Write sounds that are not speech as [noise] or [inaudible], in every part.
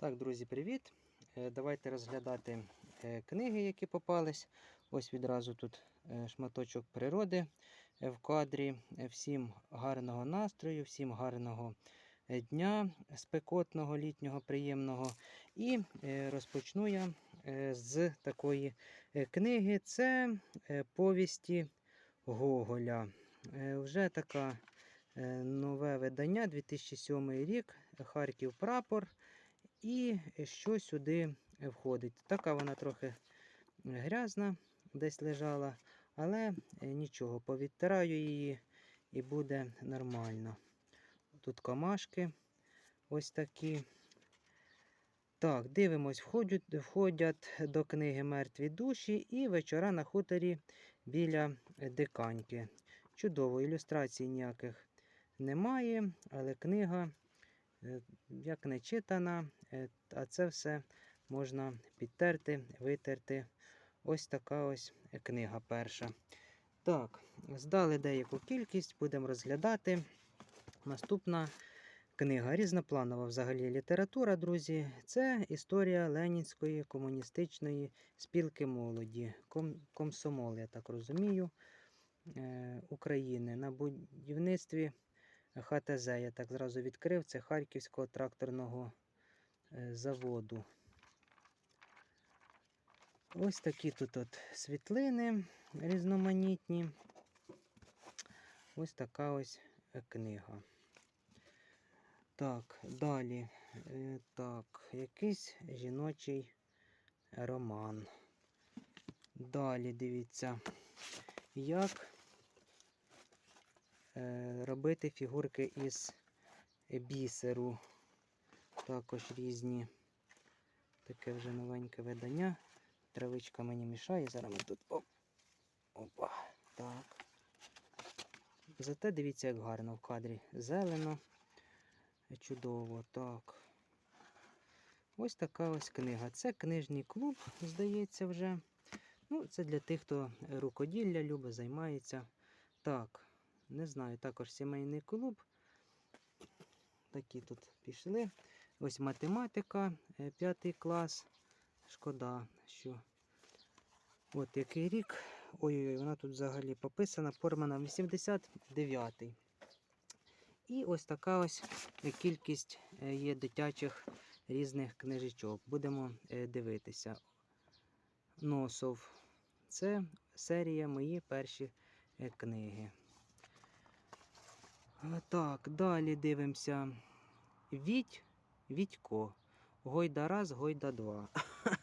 Так, друзі, привіт! Е, Давайте розглядати е, книги, які попались. Ось відразу тут е, шматочок природи в кадрі. Всім гарного настрою, всім гарного дня, спекотного, літнього, приємного. І розпочну я з такої книги. Це повісті Гоголя. Вже така нове видання, 2007 рік, Харків прапор. І що сюди входить? Така вона трохи грязна, десь лежала, але е, нічого, повідтираю її і буде нормально. Тут камашки ось такі. Так, дивимось, входять, входять до книги Мертві душі і вечора на хуторі біля диканьки. Чудово, ілюстрацій ніяких немає, але книга е, як не читана, е, а це все можна підтерти, витерти. Ось така ось книга перша. Так, здали деяку кількість, будемо розглядати. Наступна книга різнопланова взагалі література, друзі. Це історія Ленінської комуністичної спілки молоді, ком, комсомол, я так розумію, е, України. На будівництві ХТЗ я так зразу відкрив. Це Харківського тракторного е, заводу. Ось такі тут от світлини різноманітні. Ось така ось е, книга. Так, далі. Е, Так, якийсь жіночий роман. Далі дивіться, як робити фігурки із бісеру. Також різні. Таке вже новеньке видання. Травичка мені мішає. Зараз ми тут. Оп. Опа. Так. Зате дивіться, як гарно в кадрі. Зелено. Чудово. Так. Ось така ось книга. Це книжний клуб, здається, вже. Ну, це для тих, хто рукоділля любить, займається. Так, не знаю, також сімейний клуб. Такі тут пішли. Ось математика, е, п'ятий клас. Шкода, що. От який рік. Ой-ой-ой, вона тут взагалі пописана, формана 89-й. І ось така ось е, кількість е, є дитячих різних книжечок. Будемо дивитися. Носов. Це серія мої перші книги. Так, далі дивимося. Віть, Вітько. Гойда раз, гойда два.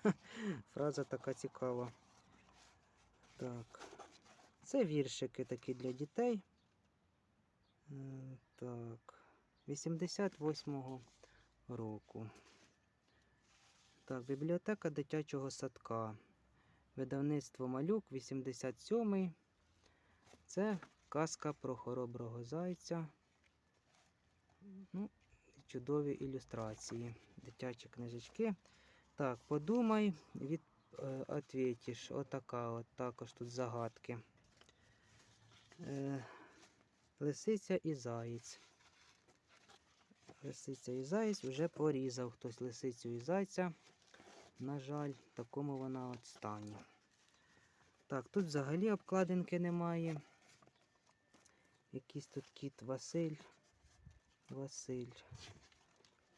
[laughs] Фраза така цікава. Так. Це віршики такі для дітей. Так. 88-го року. Так, бібліотека дитячого садка. Видавництво малюк 87-й. Це казка про хороброго зайця. Ну, чудові ілюстрації. Дитячі книжечки. Так, подумай, від, е. Отака от також тут загадки. Е, лисиця і заєць. Лисиця і заєць вже порізав хтось лисицю і зайця. На жаль, в такому вона от стані. Так, тут взагалі обкладинки немає. Якийсь тут кіт Василь. Василь.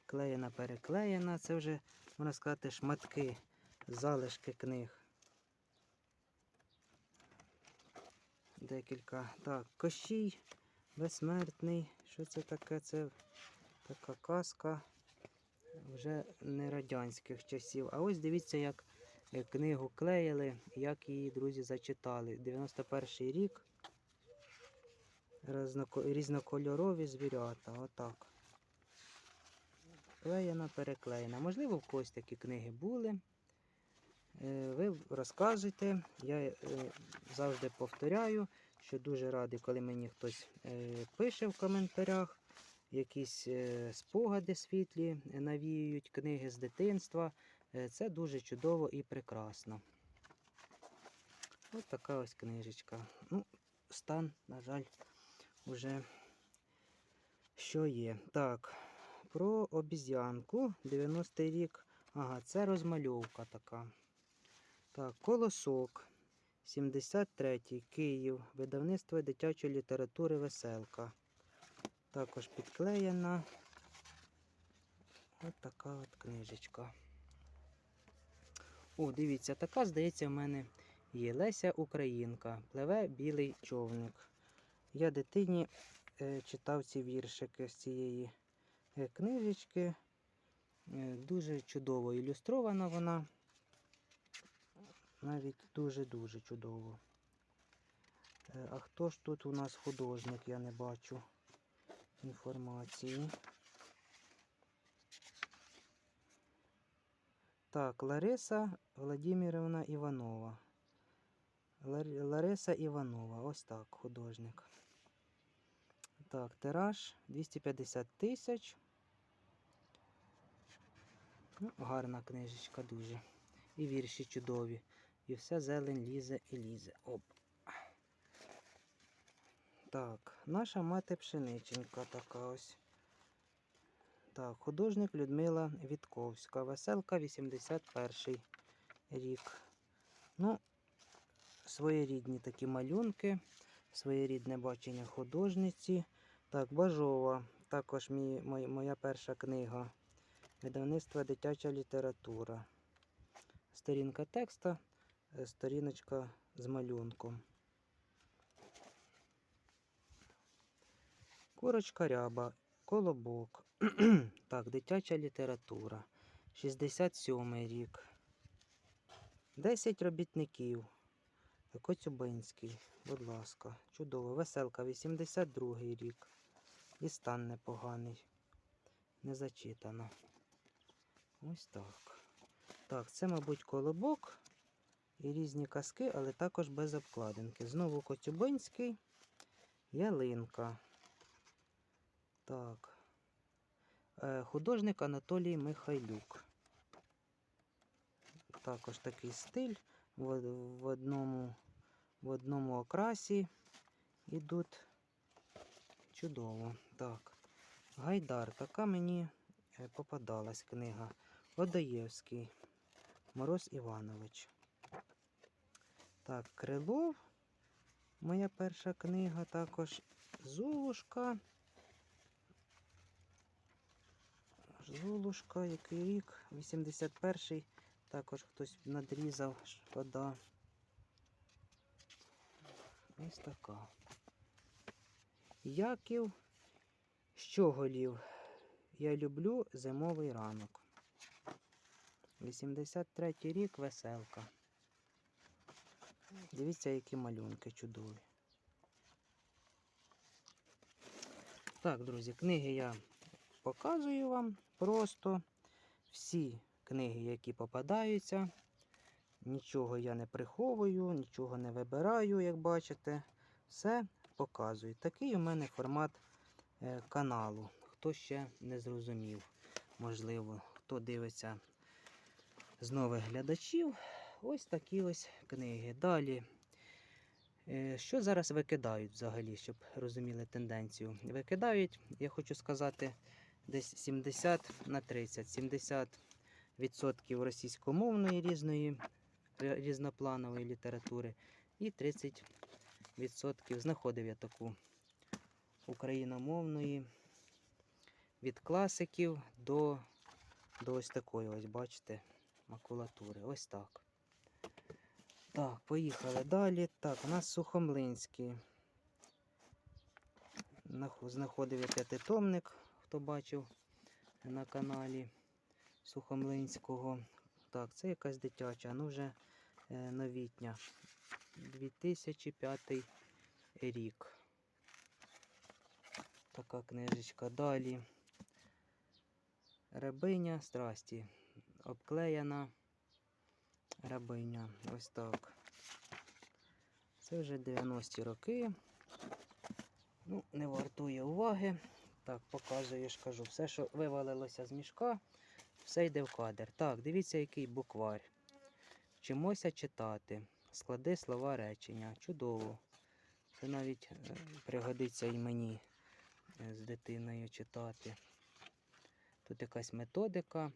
Клеєна, переклеєна. Це вже, можна сказати, шматки, залишки книг. Декілька. Так, Кощій, безсмертний. Що це таке? Це така казка вже не радянських часів. А ось дивіться, як е, книгу клеїли, як її друзі зачитали. 91 рік. Різноко- Різнокольорові звірята. Отак. Клеєна, переклеєна. Можливо, в когось такі книги були. Е, Ви розказуйте. Я е, завжди повторяю, що дуже радий, коли мені хтось е, пише в коментарях. Якісь спогади світлі навіюють книги з дитинства. Це дуже чудово і прекрасно. Ось така ось книжечка. Ну, стан, на жаль, уже що є. Так, про обіз'янку. 90-й рік. Ага, це розмальовка така. Так, колосок. 73-й Київ. Видавництво дитячої літератури Веселка. Також підклеєна. Ось така от книжечка. О, дивіться, така, здається, в мене є Леся Українка. Пливе білий човник. Я дитині е, читав ці віршики з цієї е, книжечки. Е, дуже чудово ілюстрована вона. Навіть дуже-дуже чудово. А хто ж тут у нас художник, я не бачу інформації. Так, Лариса Владимирівна Іванова. Лар- Лариса Іванова, ось так, художник. Так, тираж 250 тисяч. Ну, гарна книжечка дуже. І вірші чудові. І все зелень лізе і лізе. Оп. Так, наша мати пшениченька така ось. Так, художник Людмила Вітковська. Веселка 81 рік. Ну, своєрідні такі малюнки, своєрідне бачення художниці. Так, Бажова. Також мій, моя перша книга. Видавництво дитяча література. Сторінка текста, е, сторіночка з малюнком. Курочка ряба, колобок. [clears throat] так, дитяча література. 67 рік. 10 робітників. Коцюбинський, будь ласка, чудово. Веселка, 82 рік. І стан непоганий. Не зачитано. Ось так. Так, це, мабуть, колобок і різні казки, але також без обкладинки. Знову Коцюбинський, ялинка. Так. Е, художник Анатолій Михайлюк. Також такий стиль. В, одному, в одному окрасі ідуть чудово. Так. Гайдар. Така мені е, попадалась книга. Одаєвський. Мороз Іванович. Так, Крилов. Моя перша книга також. Золушка. Золушка, який рік? 81-й. Також хтось надрізав, шкода. Ось така. Яків Щоголів. Я люблю зимовий ранок. 83 рік веселка. Дивіться, які малюнки чудові. Так, друзі, книги я показую вам просто всі книги, які попадаються. Нічого я не приховую, нічого не вибираю, як бачите. Все показую. Такий у мене формат е, каналу. Хто ще не зрозумів, можливо, хто дивиться з нових глядачів. Ось такі ось книги. Далі. Е, Що зараз викидають взагалі, щоб розуміли тенденцію? Викидають, я хочу сказати, десь 70 на 30. 70 відсотків російськомовної різної різнопланової літератури і 30 відсотків знаходив я таку україномовної від класиків до, до ось такої, ось бачите, макулатури. Ось так. Так, поїхали далі. Так, у нас Сухомлинський. Знаходив я п'ятитомник, хто бачив на каналі Сухомлинського. Так, це якась дитяча, ну вже е, новітня. 2005 рік. Така книжечка. Далі. Рабиня страсті. Обклеєна рабиня. Ось так. Це вже 90-ті роки. Ну, не вартує уваги. Так, показую, ж кажу, все, що вивалилося з мішка, все йде в кадр. Так, дивіться, який буквар. Вчимося читати. Склади слова речення. Чудово. Це навіть е, пригодиться і мені е, з дитиною читати. Тут якась методика.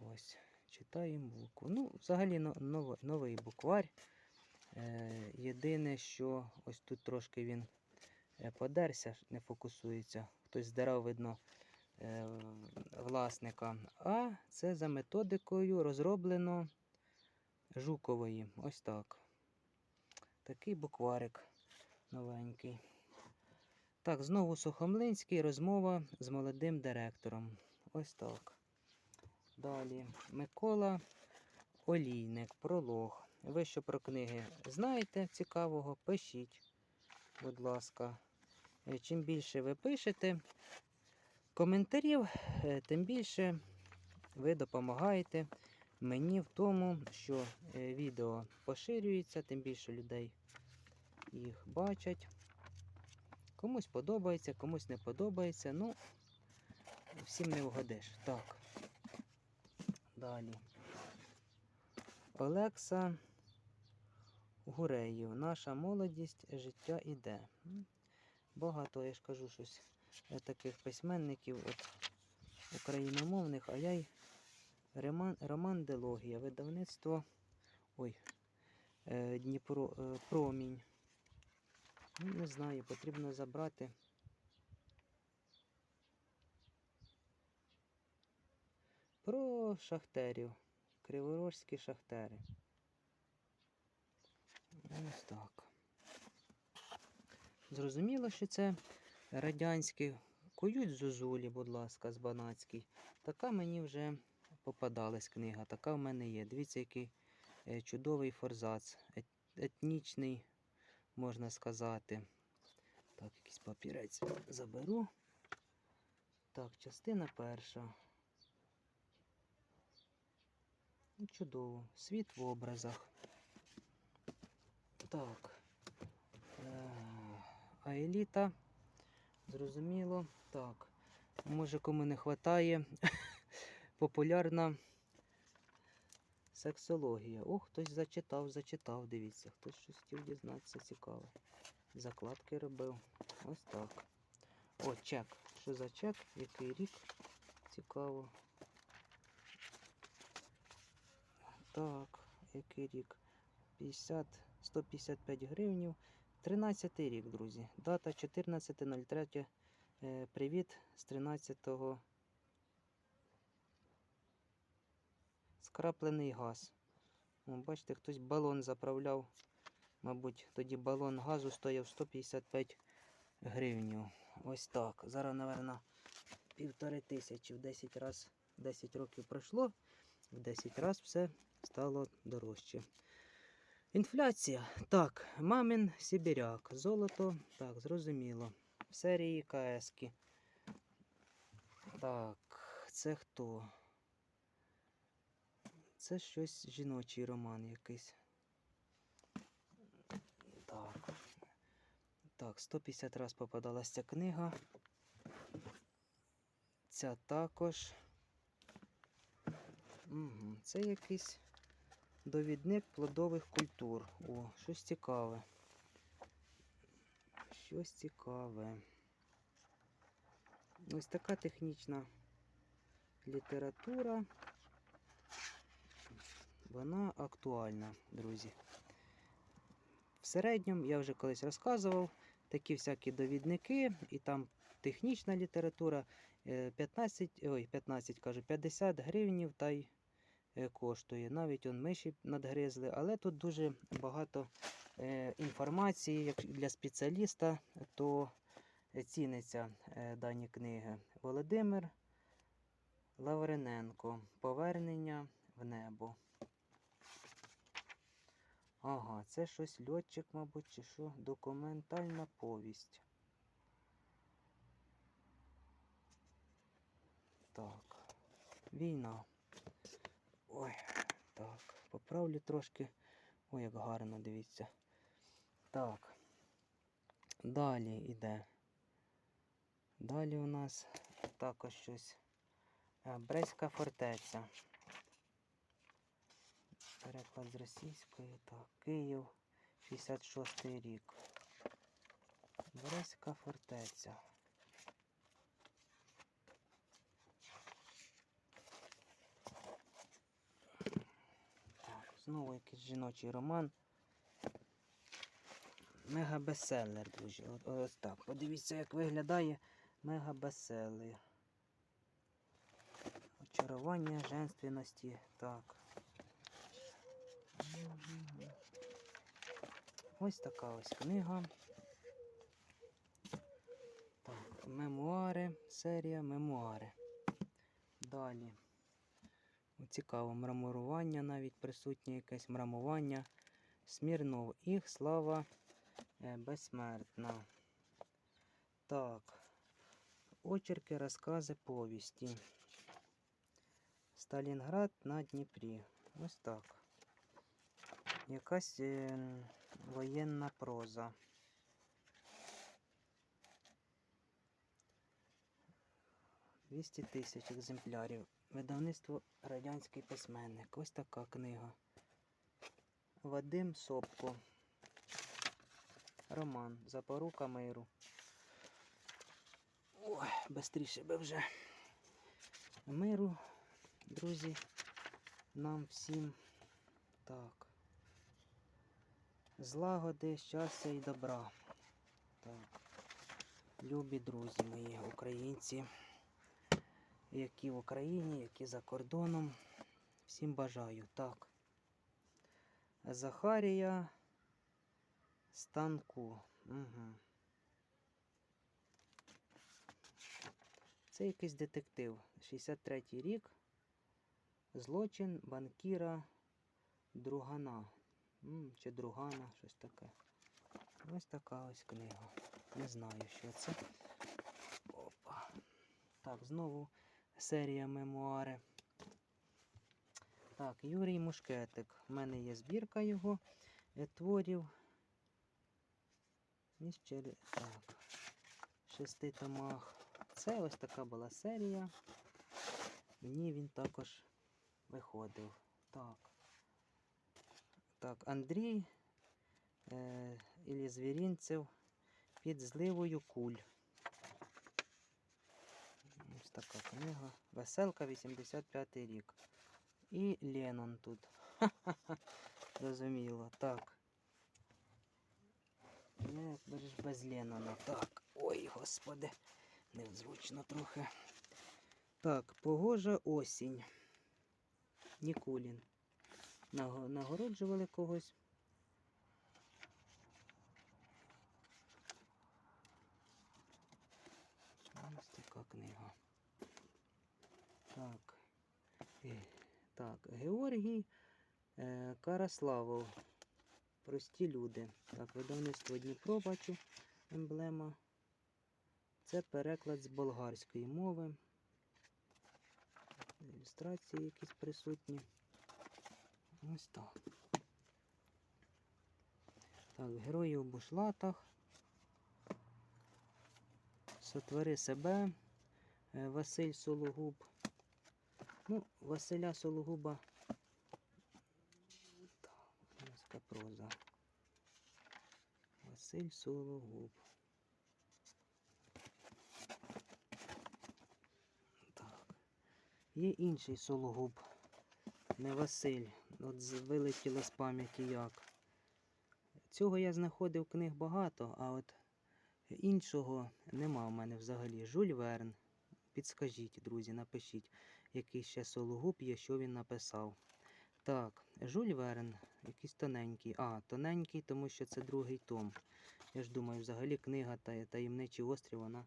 Ось, читаємо букву. Ну, взагалі но- ново- новий буквар. Е, єдине, що ось тут трошки він подерся, не фокусується. Хтось здирав, видно, власника. А це за методикою розроблено Жукової. Ось так. Такий букварик новенький. Так, знову Сухомлинський. Розмова з молодим директором. Ось так. Далі. Микола Олійник, пролог. Ви що про книги знаєте цікавого, пишіть, будь ласка. Е, Чим більше ви пишете коментарів, е, тим більше ви допомагаєте мені в тому, що е, відео поширюється, тим більше людей їх бачать. Комусь подобається, комусь не подобається. Ну, всім не вгодиш. Так. Далі. Олекса Гуреїв. Наша молодість, життя іде. Багато, я ж кажу, щось е, таких письменників от, україномовних, а я й Роман, Роман Делогія, видавництво. Ой, е, Дніпро е, Промінь. Ну, не знаю, потрібно забрати. Про шахтерів. Криворожські шахтери. Ось так. Зрозуміло, що це радянські. Кують зозулі, будь ласка, з Банацький. Така мені вже попадалась книга. Така в мене є. Дивіться, який е, чудовий форзац. Етнічний, можна сказати. Так, якийсь папірець заберу. Так, частина перша. Ну, Чудово. Світ в образах. Так. Е, А еліта. Зрозуміло. Так. Може кому не вистачає. [laughs] Популярна сексологія. О, хтось зачитав, зачитав, дивіться. Хтось щось хотів дізнатися цікаве. Закладки робив. Ось так. О, чек. Що за чек? Який рік? Цікаво. Так, який рік? 50, 155 гривнів. 13 рік, друзі. Дата 14.03. Е, Привіт з 13-го. Скраплений газ. О, бачите, хтось балон заправляв. Мабуть, тоді балон газу стояв 155 гривнів. Ось так. Зараз, напевно, півтори тисячі в 10 раз, 10 років пройшло. В 10 разів все стало дорожче. Інфляція. Так, мамин Сибіряк. Золото. Так, зрозуміло. В серії КСки. Так, це хто? Це щось жіночий роман якийсь. Так. Так, 150 раз попадалася ця книга. Ця також. Угу. Це якийсь довідник плодових культур. О, щось цікаве. Щось цікаве. Ось така технічна література. Вона актуальна, друзі. В середньому, я вже колись розказував, такі всякі довідники, і там технічна література е, 15, ой, 15 кажу, 50 гривнів та й е, коштує. Навіть он миші надгризли, але тут дуже багато е, інформації як для спеціаліста, то ціниться е, дані книги. Володимир Лавриненко. Повернення в небо. Ага, це щось льотчик, мабуть, чи що? Документальна повість. Так. Війна. Ой, так. Поправлю трошки. Ой, як гарно, дивіться. Так. Далі йде. Далі у нас також щось. Е, Брестська фортеця. Переклад з російської, так, Київ, 66 й рік. Бреська фортеця. Так, знову якийсь жіночий роман. Мега бестселер, друзі. Ось, ось так. Подивіться, як виглядає мега бестселер. Очарування женственності. Так. Ось така ось книга. Так, мемуари, серія мемуари. Далі. Цікаво, мраморування навіть присутнє якесь мрамування. Смірнов. Їх слава е, безсмертна. Так. Очерки, розкази, повісті. Сталінград на Дніпрі. Ось так. Якась е, воєнна проза. Двісті тисяч екземплярів. Видавництво Радянський письменник. Ось така книга. Вадим Сопко. Роман. Запорука миру. Ой, бистріше би вже. Миру, друзі. Нам всім. Так. Злагоди, щастя і добра. Так. Любі друзі мої, українці, які в Україні, які за кордоном. Всім бажаю. Так. Захарія Станку. Угу. Це якийсь детектив. 63-й рік. Злочин банкіра Другана. Чи Другана, щось таке. Ось така ось книга. Не знаю, що це. Опа. Так, знову серія мемуари. Так, Юрій Мушкетик. У мене є збірка його е, творів. І ще так. Шести томах. Це ось така була серія. Ній він також виходив. Так. Так, Андрій е, Ілі Звірінцев під зливою куль. Ось така книга. Веселка 85 й рік. І Ленон тут. Ха-ха-ха. [laughs] Зрозуміло. Так. Би ж без Ленона. Так. Ой, господи. Незручно трохи. Так, погожа осінь. Нікулін. Наго- Нагороджували когось. Ось така книга. Так. Е, Так, Георгій е, Караславов. Прості люди. Так, видавництво Дніпро бачу емблема. Це переклад з болгарської мови. Ілюстрації якісь присутні. Ось так. Так, герої у бушлатах. Сотвори себе. Е, Василь Сологуб. Ну, Василя Сологуба. Так, проза. Василь Сологуб. Так. Є інший Сологуб. Не Василь. От вилетіло з пам'яті як. Цього я знаходив книг багато, а от іншого нема в мене взагалі. Жюль Верн. Підскажіть, друзі, напишіть, який ще Сологуб є, що він написав. Так, Жюль Верн, якийсь тоненький. А, тоненький, тому що це другий том. Я ж думаю, взагалі книга та Таємничий острів, вона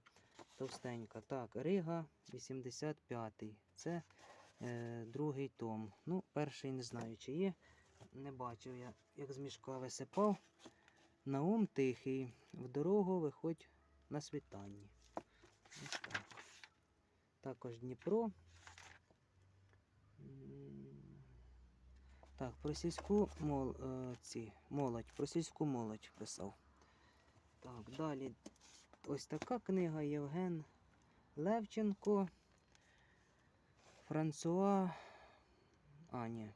товстенька. Так, Рига 85-й. Це другий том. Ну, перший не знаю, чи є. Не бачив я, як з мішка висипав. Наум тихий. В дорогу виходь на світанні. Так. Також Дніпро. Так, про сільську мол, е, ці, молодь, про сільську молодь писав. Так, далі ось така книга Євген Левченко. Франсуа. А, ні.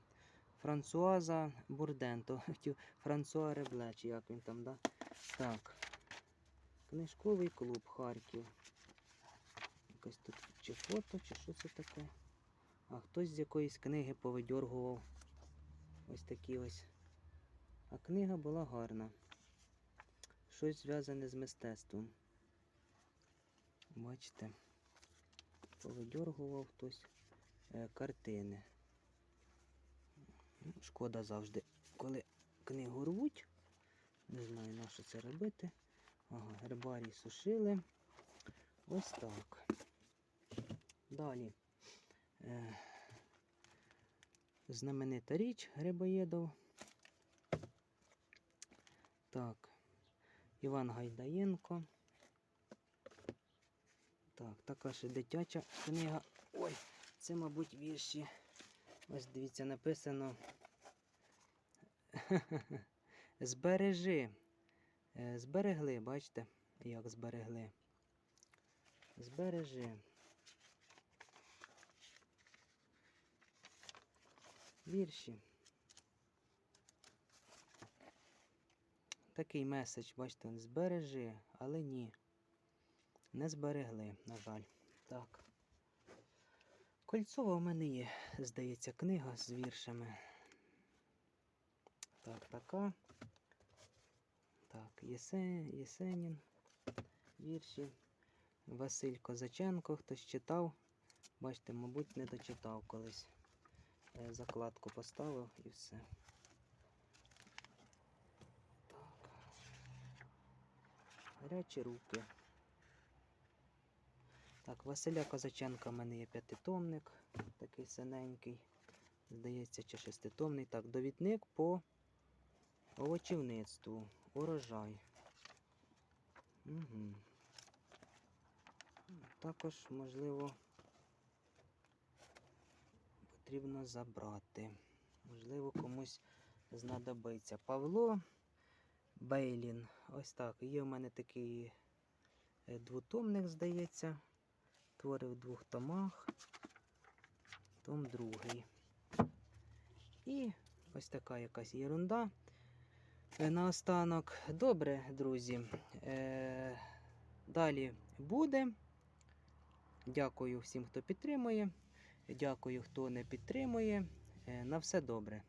Франсуаза Бурденто. [laughs] Хотів Франсуа Ребле, чи як він там, да? Так. Книжковий клуб Харків. Якось тут чи фото, чи що це таке. А хтось з якоїсь книги повидьоргував ось такі ось. А книга була гарна. Щось зв'язане з мистецтвом. Бачите, повидьоргував хтось картини. Ну, Шкода завжди, коли книгу рвуть. Не знаю, на що це робити. Ага, гербарій сушили. Ось так. Далі. Е, знаменита річ Грибоєдов. Так. Іван Гайдаєнко. Так, така ще дитяча книга. Ой, це, мабуть, вірші. Ось дивіться, написано. [laughs] Збережи. Е, Зберегли, бачите, як зберегли. Збережи. Вірші. Такий меседж, бачите, збережи, але ні. Не зберегли, на жаль. Так. Кольцова у мене є, здається, книга з віршами. Так, така. Так, Єсе... Єсенін. Вірші. Василь Козаченко, хтось читав. Бачите, мабуть, не дочитав колись. Е, Закладку поставив і все. Так. Гарячі руки. Так, Василя Козаченка в мене є п'ятитомник, такий синенький. Здається, чи шеститомний. Так, довідник по овочівництву. Урожай. Угу. Також, можливо, потрібно забрати. Можливо, комусь знадобиться. Павло Бейлін. Ось так. Є в мене такий е, двотомник, здається. Твори в двох томах. Том другий. І ось така якась єрунда. Е, Наостанок. Добре, друзі. Е, далі буде. Дякую всім, хто підтримує. Дякую, хто не підтримує. Е, на все добре.